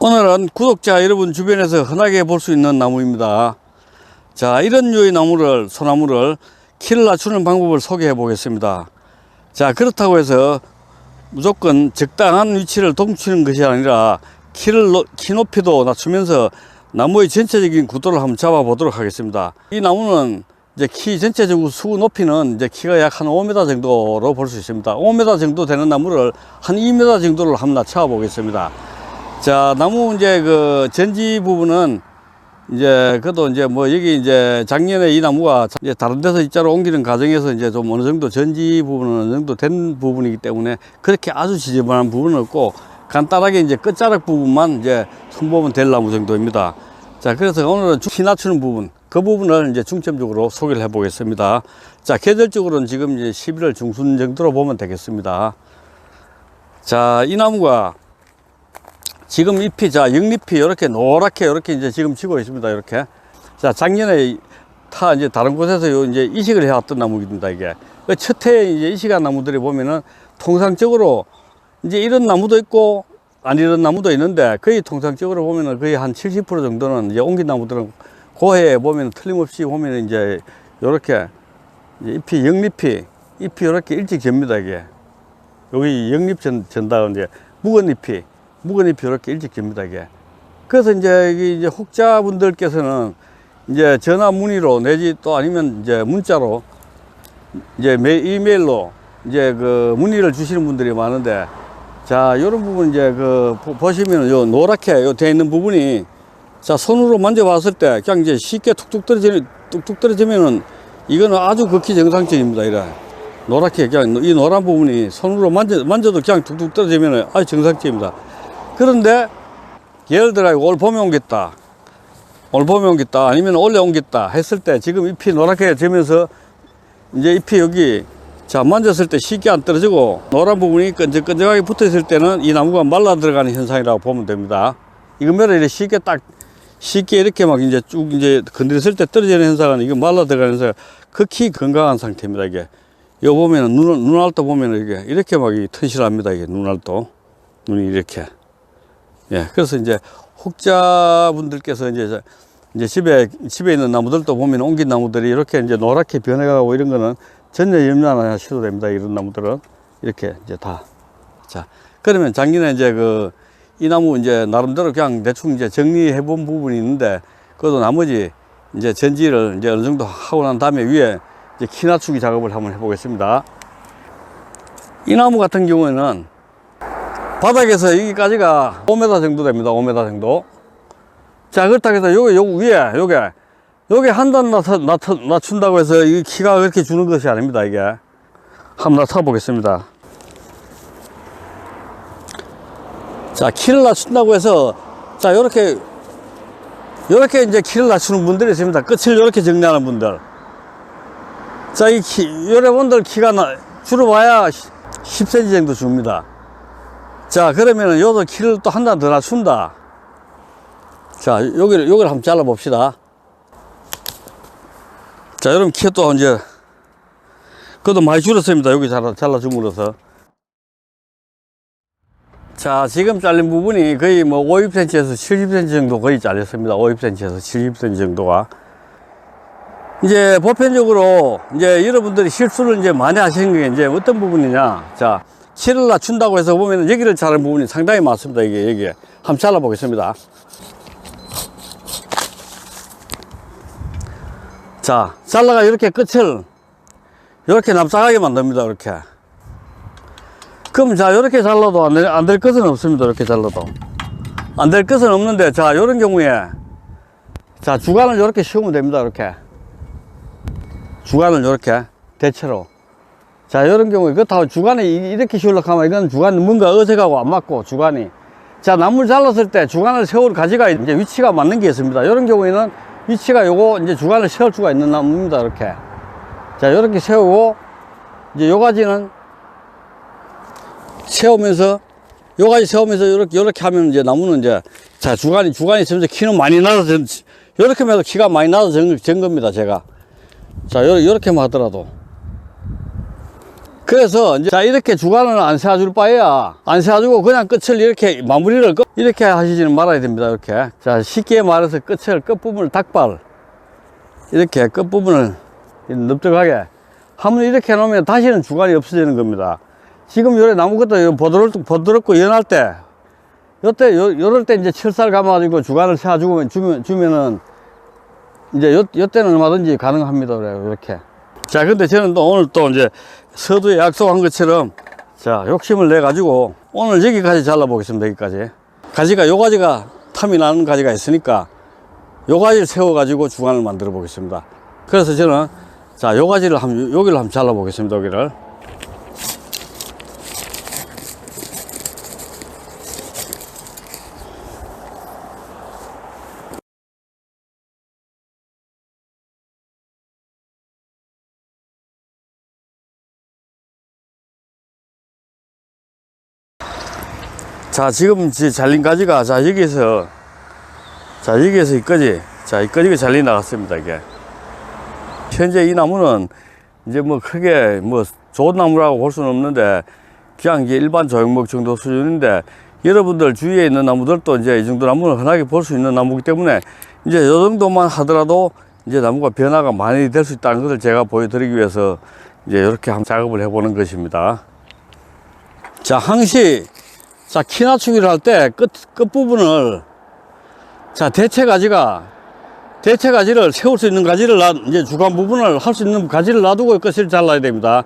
오늘은 구독자 여러분 주변에서 흔하게 볼 수 있는 나무입니다. 자, 이런 류의 나무를, 소나무를 키를 낮추는 방법을 소개해 보겠습니다. 자, 그렇다고 해서 무조건 적당한 위치를 동치는 것이 아니라 키를, 노- 키 높이도 낮추면서 나무의 전체적인 구도를 한번 잡아 보도록 하겠습니다. 이 나무는 이제 키 전체적으로 수 높이는 이제 키가 약 한 5m 정도로 볼 수 있습니다. 5m 정도 되는 나무를 한 2m 정도를 한번 낮춰 보겠습니다. 자, 나무 이제 그 전지 부분은 이제 그래도 이제 뭐 여기 이제 작년에 이 나무가 이제 다른 데서 이자로 옮기는 과정에서 이제 좀 어느 정도 전지 부분은 어느 정도 된 부분이기 때문에 그렇게 아주 지저분한 부분은 없고 간단하게 이제 끝자락 부분만 이제 손보면 될 나무 정도입니다. 자, 그래서 오늘은 키 낮추는 부분, 그 부분을 이제 중점적으로 소개를 해 보겠습니다. 자, 계절적으로는 지금 이제 11월 중순 정도로 보면 되겠습니다. 자, 이 나무가 지금 잎이 자 영잎이 이렇게 노랗게 이렇게 이제 지금 지고 있습니다 이렇게. 자 작년에 타 이제 다른 곳에서 요 이제 이식을 해왔던 나무입니다 이게. 그 첫해 이제 이식한 나무들이 보면은 통상적으로 이제 이런 나무도 있고 안 이런 나무도 있는데 거의 통상적으로 보면은 거의 한 70% 정도는 이제 옮긴 나무들은 고해에 보면 틀림없이 보면은 이제 요렇게 이제 잎이 영잎이 잎이 이렇게 일찍 접니다 이게. 여기 영잎 전, 전다 이제 묵은 잎이 잎이 이렇게 일찍 접니다 이게. 그래서 이제 이제 혹자분들께서는 이제 전화 문의로 내지 또 아니면 이제 문자로 이제 메, 이메일로 이제 그 문의를 주시는 분들이 많은데 자 이런 부분 이제 그 보- 보시면 요 노랗게 요 돼 있는 부분이 자 손으로 만져봤을 때 그냥 이제 쉽게 툭툭 떨어지는 뚝뚝 떨어지면은 이거는 아주 극히 정상적입니다 이래. 노랗게 그냥 이 노란 부분이 손으로 만져 만져도 그냥 툭툭 떨어지면은 아주 정상적입니다 그런데 예를 들어 올 봄에 옮겼다 올 봄에 옮겼다 아니면 올해 옮겼다 했을 때 지금 잎이 노랗게 되면서 이제 잎이 여기 자 만졌을 때 쉽게 안 떨어지고 노란 부분이 끈적끈적하게 붙어 있을 때는 이 나무가 말라 들어가는 현상이라고 보면 됩니다. 이거면 이렇게 쉽게 딱 쉽게 이렇게 막 이제 쭉 이제 건드렸을 때 떨어지는 현상은 이거 말라 들어가는 현상 극히 건강한 상태입니다 이게. 이거 보면은 눈 눈알도 보면은 이게 이렇게 막이 튼실합니다 이게 눈알도 눈이 이렇게. 예, 그래서 이제 혹자분들께서 이제 저- 이제 집에 집에 있는 나무들도 보면 옮긴 나무들이 이렇게 이제 노랗게 변해가고 이런 거는 전혀 염려 안 하셔도 됩니다. 이런 나무들은 이렇게 이제 다. 자, 그러면 작년에 이제 그 이 나무 이제 나름대로 그냥 대충 이제 정리해 본 부분이 있는데 그것도 나머지 이제 전지를 이제 어느 정도 하고 난 다음에 위에 이제 키 낮추기 작업을 한번 해보겠습니다. 이 나무 같은 경우에는 바닥에서 여기까지가 5m 정도 됩니다. 5m 정도. 자, 그렇다고 해서 요게, 요 위에, 요게, 요게 한 단 낮춘다고 해서 이 키가 그렇게 주는 것이 아닙니다, 이게. 한번 낮춰 보겠습니다. 자, 키를 낮춘다고 해서, 자, 요렇게, 요렇게 이제 키를 낮추는 분들이 있습니다. 끝을 요렇게 정리하는 분들. 자, 이 키, 여러분들 키가 나, 줄어봐야 10cm 정도 줍니다. 자, 그러면은 요도 키를 또 한 단 더 낮춘다. 자, 여기를, 여기를 한번 잘라 봅시다. 자, 여러분 키가 또 이제, 그것도 많이 줄었습니다. 여기 잘라, 잘라줌으로써. 자, 지금 잘린 부분이 거의 뭐 50cm에서 70cm 정도 거의 잘렸습니다. 50cm에서 70cm 정도가. 이제 보편적으로 이제 여러분들이 실수를 이제 많이 하시는 게 이제 어떤 부분이냐. 자, 키를 낮춘다고 해서 보면 여기를 자른 부분이 상당히 많습니다. 이게, 여기에. 한번 잘라보겠습니다. 자, 잘라가 이렇게 끝을 이렇게 납작하게 만듭니다. 이렇게. 그럼 자, 이렇게 잘라도 안 될, 안될 것은 없습니다. 이렇게 잘라도. 안 될 것은 없는데, 자, 이런 경우에, 자, 주간을 이렇게 씌우면 됩니다. 이렇게. 주간을 이렇게, 대체로. 자, 이런 경우에, 그렇다고 주간에 이- 이렇게 씌우려고 하면 이건 주간 뭔가 어색하고 안 맞고, 주간이. 자, 나무를 잘랐을 때 주간을 세울 가지가 이제 위치가 맞는 게 있습니다. 이런 경우에는 위치가 요거 이제 주간을 세울 수가 있는 나무입니다. 이렇게. 자, 이렇게 세우고, 이제 요 가지는 세우면서 요 가지 세우면서 이렇게 이렇게 하면 이제 나무는 이제 자 주간이 주간이 있으면서 키는 많이 나서 이렇게 해서 키가 많이 나서 전, 전 겁니다 제가 자 요, 요렇게만 하더라도 그래서 이제 자 이렇게 주간을 안 세워줄 바에야 안 세워주고 그냥 끝을 이렇게 마무리를 끝- 이렇게 하시지는 말아야 됩니다 이렇게. 자 쉽게 말해서 끝을 끝부분을 닭발. 이렇게 끝부분을 넓적하게. 하면 이렇게 놓으면 다시는 주간이 없어지는 겁니다. 지금 요래 나무 것도 버드럽고, 버드럽고 연할 때 요때 요, 요럴 때 이제 철사를 감아가지고 주간을 세워주면 주면, 주면은 이제 요, 요때는 얼마든지 가능합니다 그래요 이렇게. 자 근데 저는 또 오늘 또 이제 서두에 약속한 것처럼 자 욕심을 내 가지고 오늘 여기까지 잘라 보겠습니다 여기까지. 가지가 요 가지가 탐이 나는 가지가 있으니까 요 가지를 세워 가지고 중안을 만들어 보겠습니다. 그래서 저는 자요 가지를 한번 여기를 한번 잘라 보겠습니다 여기를 자 지금 이제 잘린 가지가 자 여기에서 자 여기에서 이까지 자 이까지가 잘리 나갔습니다 이게 현재 이 나무는 이제 뭐 크게 뭐 좋은 나무라고 볼 수는 없는데 그냥 이게 일반 조형목 정도 수준인데 여러분들 주위에 있는 나무들도 이제 이 정도 나무는 흔하게 볼 수 있는 나무기 때문에 이제 이 정도만 하더라도 이제 나무가 변화가 많이 될 수 있다는 것을 제가 보여드리기 위해서 이제 이렇게 한번 작업을 해보는 것입니다. 자, 항시 자, 키 낮추기를 할 때 끝, 끝부분을 자, 대체 가지가 대체 가지를 세울 수 있는 가지를 놔, 이제 주간 부분을 할 수 있는 가지를 놔두고 끝을 잘라야 됩니다.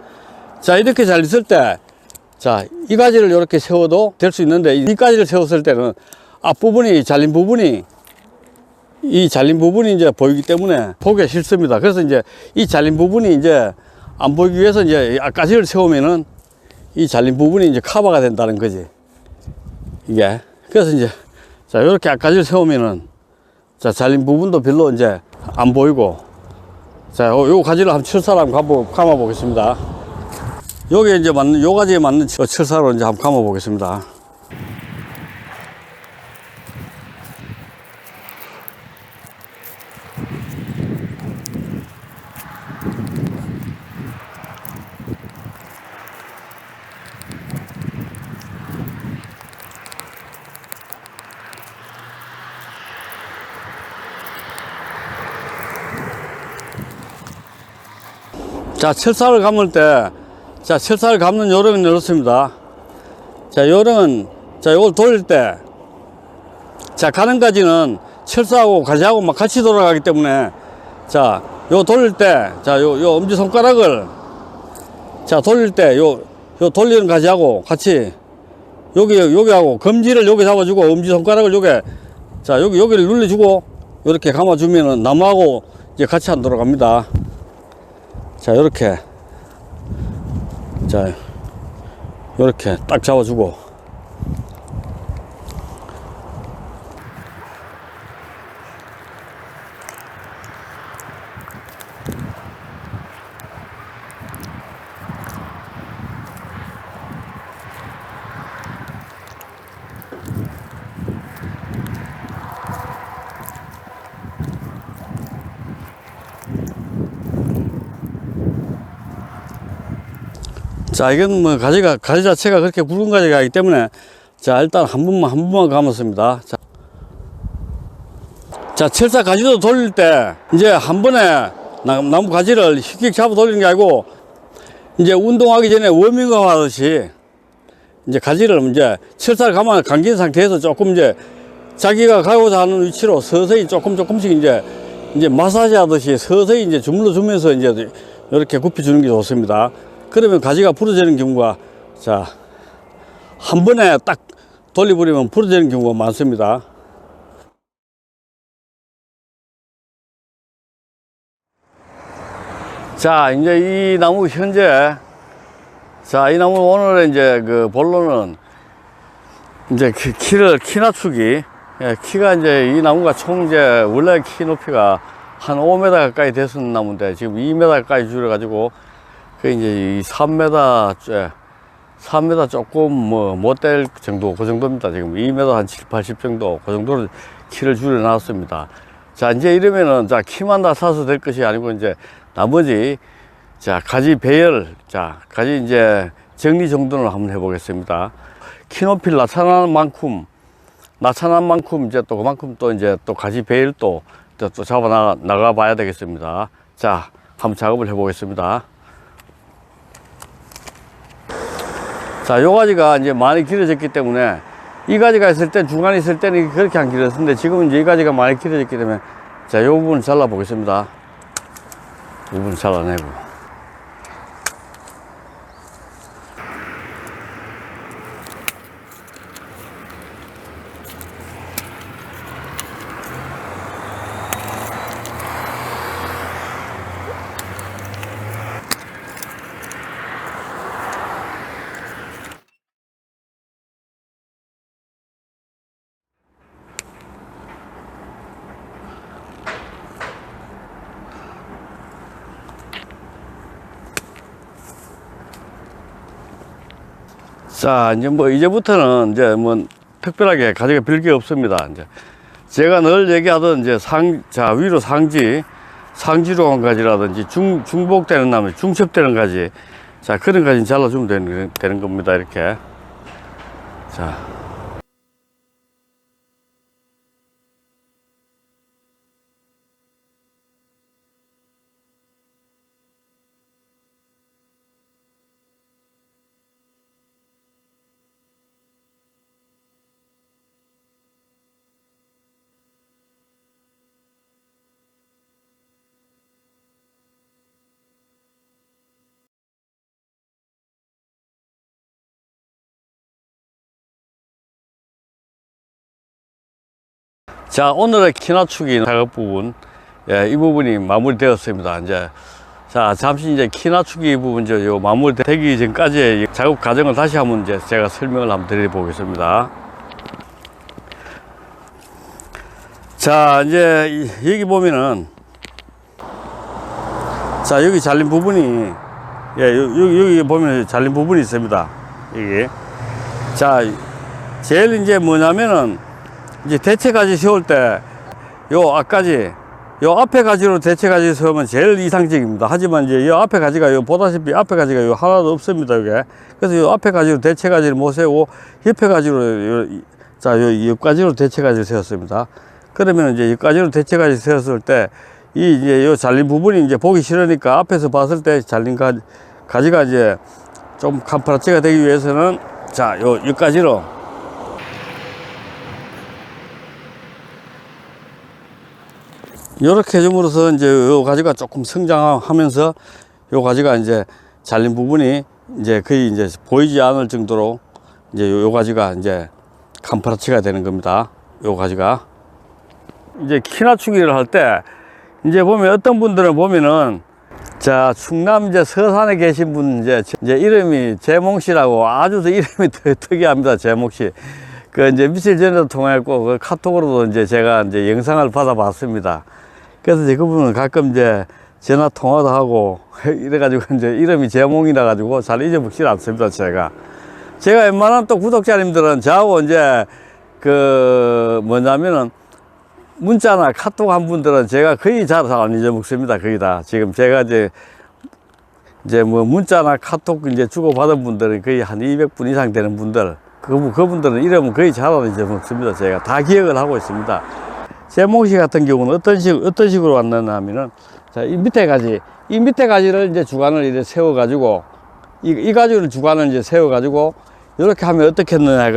자, 이렇게 잘렸을 때 자, 이 가지를 이렇게 세워도 될 수 있는데 이 가지를 세웠을 때는 앞부분이 잘린 부분이 이 잘린 부분이 이제 보이기 때문에 보기가 싫습니다. 그래서 이제 이 잘린 부분이 이제 안 보이기 위해서 이제 앞가지를 세우면은 이 잘린 부분이 이제 커버가 된다는 거지. 이게. 그래서 이제, 자, 이렇게 앞가지를 세우면은, 자, 잘린 부분도 별로 이제 안 보이고, 자, 요, 요 가지를 한번 한번 감아, 감아 보겠습니다. 요게 이제 맞는, 요 가지에 맞는 철- 철사로 이제 한번 감아 보겠습니다. 자, 철사를 감을 때, 자, 철사를 감는 요령은 이렇습니다. 자, 요령은, 자, 요걸 돌릴 때, 자, 가는 가지는 철사하고 가지하고 막 같이 돌아가기 때문에, 자, 요 돌릴 때, 자, 요, 요 엄지손가락을, 자, 돌릴 때, 요, 요 돌리는 가지하고 같이, 여기, 여기하고, 검지를 여기 잡아주고, 엄지손가락을 여기, 자, 여기, 여기를 눌러주고, 이렇게 감아주면은 나무하고 이제 같이 안 돌아갑니다. 자, 이렇게. 자, 이렇게 딱 잡아주고. 자, 이건 뭐 가지가, 가지 자체가 그렇게 굵은 가지가 아니기 때문에 자, 일단 한 번만, 한 번만 감았습니다. 자, 자 철사 가지도 돌릴 때 이제 한 번에 나- 나무 가지를 휙휙 잡아 돌리는 게 아니고 이제 운동하기 전에 워밍업 하듯이 이제 가지를 이제 철사를 감아 감긴 상태에서 조금 이제 자기가 가고자 하는 위치로 서서히 조금 조금씩 이제 이제 마사지 하듯이 서서히 이제 주물러 주면서 이제 이렇게 굽혀 주는 게 좋습니다. 그러면 가지가 부러지는 경우가 자, 한 번에 딱 돌려버리면 부러지는 경우가 많습니다. 자, 이제 이 나무 현재 자, 이 나무 오늘 이제 그 본론은 이제 키- 키를 키 낮추기 예, 키가 이제 이 나무가 총 이제 원래 키 높이가 한 5m 가까이 됐었는 나무인데 지금 2m 가까이 줄여가지고 그 이제 이 3m 째 3m 조금 뭐 못 될 정도 그 정도입니다 지금 2m 한 7, 80 정도 그 정도로 키를 줄여 놨습니다 자 이제 이러면은 자 키만 다 사서 될 것이 아니고 이제 나머지 자, 가지 배열, 자, 가지 이제 정리 정돈을 한번 해 보겠습니다. 키 높이를 나타나는 만큼, 나타난 만큼 이제 또 그만큼 또 이제 또 가지 배열도 또, 또 잡아 나가, 나가 봐야 되겠습니다. 자, 한번 작업을 해 보겠습니다. 자, 요 가지가 이제 많이 길어졌기 때문에 이 가지가 있을 때 중간에 있을 때는 그렇게 안 길었는데 지금은 이제 이 가지가 많이 길어졌기 때문에 자, 요 부분 잘라 보겠습니다. 이 부분 잘라내고. 자, 이제 뭐, 이제부터는 이제 뭐, 특별하게 가지가 별게 없습니다. 이제 제가 늘 얘기하던 이제 상, 자, 위로 상지, 상지로 한 가지라든지 중, 중복되는 나무, 중첩되는 가지. 자, 그런 가지는 잘라주면 되는, 되는 겁니다. 이렇게. 자. 자, 오늘의 키 낮추기 작업 부분, 예, 이 부분이 마무리되었습니다. 이제, 자, 잠시 이제 키 낮추기 부분, 저, 요 마무리되기 전까지의 이 작업 과정을 다시 한번 이제 제가 설명을 한번 드려보겠습니다. 자, 이제, 이- 여기 보면은, 자, 여기 잘린 부분이, 예, 요- 여기, 여기 보면 잘린 부분이 있습니다. 여기. 자, 제일 이제 뭐냐면은, 이제 대체 가지 세울 때 요 앞가지 요 앞에 가지로 대체 가지 세우면 제일 이상적입니다. 하지만 이제 요 앞에 가지가 요 보다시피 앞에 가지가 요 하나도 없습니다. 이게 그래서 요 앞에 가지로 대체 가지를 못 세우고 옆에 가지로 요, 자요 옆가지로 대체 가지를 세웠습니다. 그러면 이제 옆가지로 대체 가지 세웠을 때 이 이제 요 잘린 부분이 이제 보기 싫으니까 앞에서 봤을 때 잘린 가, 가지가 이제 좀 캄프라치가 되기 위해서는 자 요 옆가지로 이렇게 해줌으로써 이제 요 가지가 조금 성장하면서 요 가지가 이제 잘린 부분이 이제 거의 이제 보이지 않을 정도로 이제 요, 요 가지가 이제 캄프라치가 되는 겁니다. 요 가지가 이제 키 낮추기를 할 때 이제 보면 어떤 분들은 보면은 자 충남 이제 서산에 계신 분 이제 이제 이름이 재몽 씨라고 아주 더 이름이 더 특이합니다. 재몽 씨. 그 이제 며칠 전에도 통화했고 그 카톡으로도 이제 제가 이제 영상을 받아봤습니다. 그래서 이제 그분은 가끔 이제 전화 통화도 하고 이래가지고 이제 이름이 재몽이라 가지고 잘 잊어먹지 않습니다. 제가 제가 웬만한 또 구독자님들은 저하고 이제 그 뭐냐면은 문자나 카톡 한 분들은 제가 거의 잘 안 잊어먹습니다. 거의 다 지금 제가 이제 이제 뭐 문자나 카톡 이제 주고받은 분들은 거의 한 200분 이상 되는 분들 그, 그분들은 이름은 거의 잘안 잊어먹습니다. 제가 다 기억을 하고 있습니다. 제목 씨 같은 경우는 어떤 식, 어떤 식으로 왔느냐 하면은, 자, 이 밑에 가지, 이 밑에 가지를 이제 주관을 이렇게 세워가지고, 이, 이 가지를 주관을 이제 세워가지고, 이렇게 하면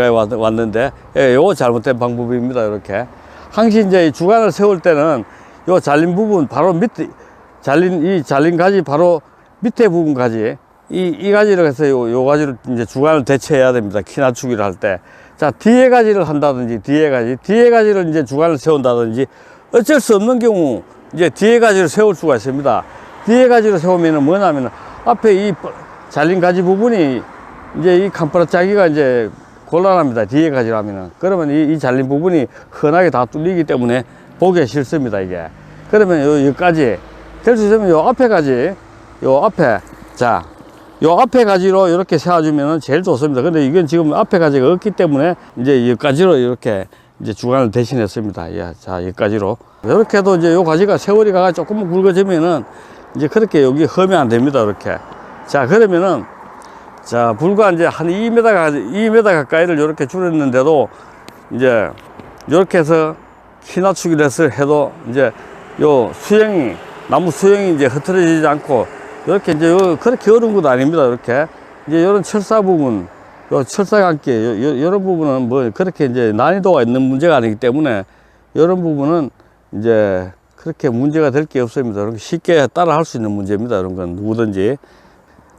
왔- 왔는데, 예, 요거 잘못된 방법입니다. 이렇게. 항시 이제 이 주관을 세울 때는 요 잘린 부분 바로 밑에, 잘린, 이 잘린 가지 바로 밑에 부분 가지, 이, 이 가지를 해서 요, 요 가지를 이제 주관을 대체해야 됩니다. 키 낮추기를 할 때. 자, 뒤에 가지를 한다든지, 뒤에 가지, 뒤에 가지를 이제 주관을 세운다든지, 어쩔 수 없는 경우, 이제 뒤에 가지를 세울 수가 있습니다. 뒤에 가지를 세우면은 뭐냐면은, 앞에 이 버- 잘린 가지 부분이, 이제 이 캄프라 짜기가 이제 곤란합니다. 뒤에 가지라면은. 그러면 이, 이 잘린 부분이 흔하게 다 뚫리기 때문에 보기 싫습니다, 이게. 그러면 요, 여기까지. 될 수 있으면 요 앞에 가지, 요 앞에, 자, 요 앞에 가지로 이렇게 세워주면 제일 좋습니다. 근데 이건 지금 앞에 가지가 없기 때문에 이제 여기까지로 이렇게 이제 주관을 대신했습니다. 예, 자, 여기까지로. 이렇게 해도 이제 요 가지가 세월이 가가 조금 굵어지면은 이제 그렇게 여기 험이 안 됩니다. 이렇게. 자, 그러면은 자, 불과 이제 한 2m, 가 2m 가까이를 이렇게 줄였는데도 이제 이렇게 해서 키 낮추기를 해서 해도 이제 요 수영이, 나무 수영이 이제 흐트러지지 않고 이렇게 이제 요 그렇게 어려운 것도 아닙니다. 이렇게. 이제 이런 철사 부분, 요 철사 감기, 요, 요, 이런 부분은 뭐 그렇게 이제 난이도가 있는 문제가 아니기 때문에 이런 부분은 이제 그렇게 문제가 될 게 없습니다. 이렇게 쉽게 따라 할 수 있는 문제입니다. 이런 건 누구든지.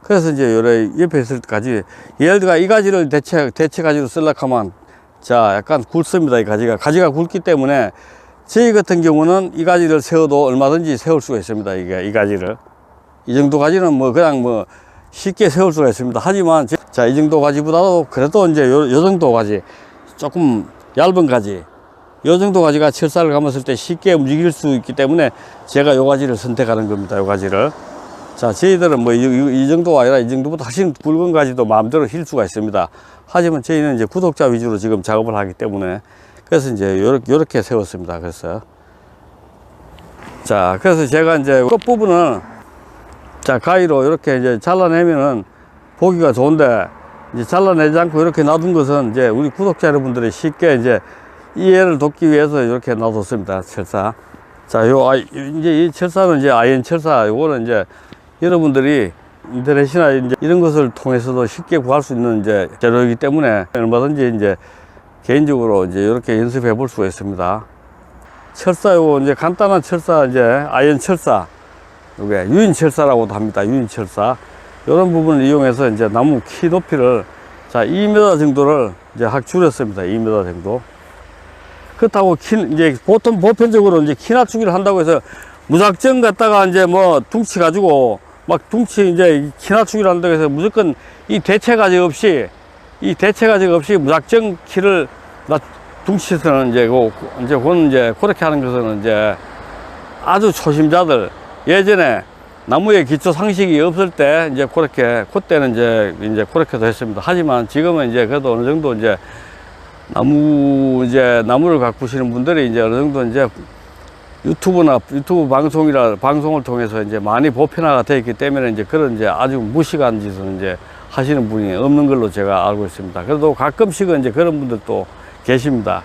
그래서 이제 요래 옆에 있을 때까지 예를 들어 이 가지를 대체 대체 가지로 쓰려고 하면 자 약간 굵습니다 이 가지가 가지가 굵기 때문에 저희 같은 경우는 이 가지를 세워도 얼마든지 세울 수가 있습니다 이게 이 가지를 이 정도 가지는 뭐 그냥 뭐 쉽게 세울 수가 있습니다 하지만 자 이 정도 가지보다도 그래도 이제 요, 요 정도 가지 조금 얇은 가지 요 정도 가지가 철사를 감았을 때 쉽게 움직일 수 있기 때문에 제가 요 가지를 선택하는 겁니다 요 가지를 자, 저희들은 뭐 이 정도가 아니라 이 정도보다 훨씬 굵은 가지도 마음대로 힐 수가 있습니다. 하지만 저희는 이제 구독자 위주로 지금 작업을 하기 때문에 그래서 이제 요렇게, 요렇게 세웠습니다. 그래서. 자, 그래서 제가 이제 끝부분은 자, 가위로 이렇게 이제 잘라내면은 보기가 좋은데 이제 잘라내지 않고 이렇게 놔둔 것은 이제 우리 구독자 여러분들이 쉽게 이제 이해를 돕기 위해서 이렇게 놔뒀습니다. 철사. 자, 요, 아, 이제 이 철사는 이제 아이언 철사, 요거는 이제 여러분들이 인터넷이나 이제 이런 것을 통해서도 쉽게 구할 수 있는 이제 재료이기 때문에 얼마든지 이제 개인적으로 이제 이렇게 연습해 볼 수가 있습니다. 철사 요 이제 간단한 철사 이제 아이언 철사 요게 유인 철사라고도 합니다. 유인 철사 이런 부분을 이용해서 이제 나무 키 높이를 자 2m 정도를 이제 확 줄였습니다. 2m 정도. 그렇다고 키 이제 보통 보편적으로 이제 키 낮추기를 한다고 해서 무작정 갖다가 이제 뭐 둥치 가지고 막 둥치 이제 키 낮추기를 한다고 해서 무조건 이 대체 가지 없이 이 대체 가지 없이 무작정 키를 낮 둥치서는 이제 그 이제 그건 이제 그렇게 하는 것은 이제 아주 초심자들 예전에 나무의 기초 상식이 없을 때 이제 그렇게 그때는 이제 이제 그렇게도 했습니다. 하지만 지금은 이제 그래도 어느 정도 이제 나무 이제 나무를 가꾸시는 분들이 이제 어느 정도 이제 유튜브나 유튜브 방송이라 방송을 통해서 이제 많이 보편화가 되어 있기 때문에 이제 그런 이제 아주 무식한 짓을 이제 하시는 분이 없는 걸로 제가 알고 있습니다. 그래도 가끔씩은 이제 그런 분들도 계십니다.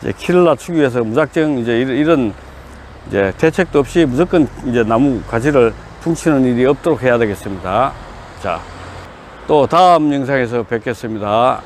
이제 키를 낮추기 위해서 무작정 이제 이런 이제 대책도 없이 무조건 이제 나무 가지를 퉁치는 일이 없도록 해야 되겠습니다. 자, 또 다음 영상에서 뵙겠습니다.